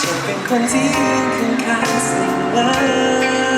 จะเป็นคนที่ยืนข้างๆเสมอ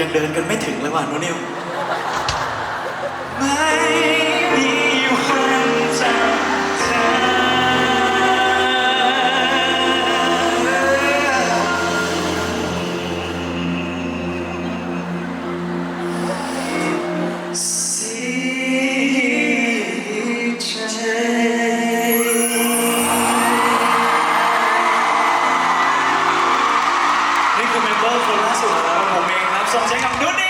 ยังเดินกันไม่ถึงเลยว่ะโนนิวไม่มีวันจะนี่คือเมมเบอร์คนล่าสุดนะครัผมเอง ส่งเสียงกับนุ้นนี่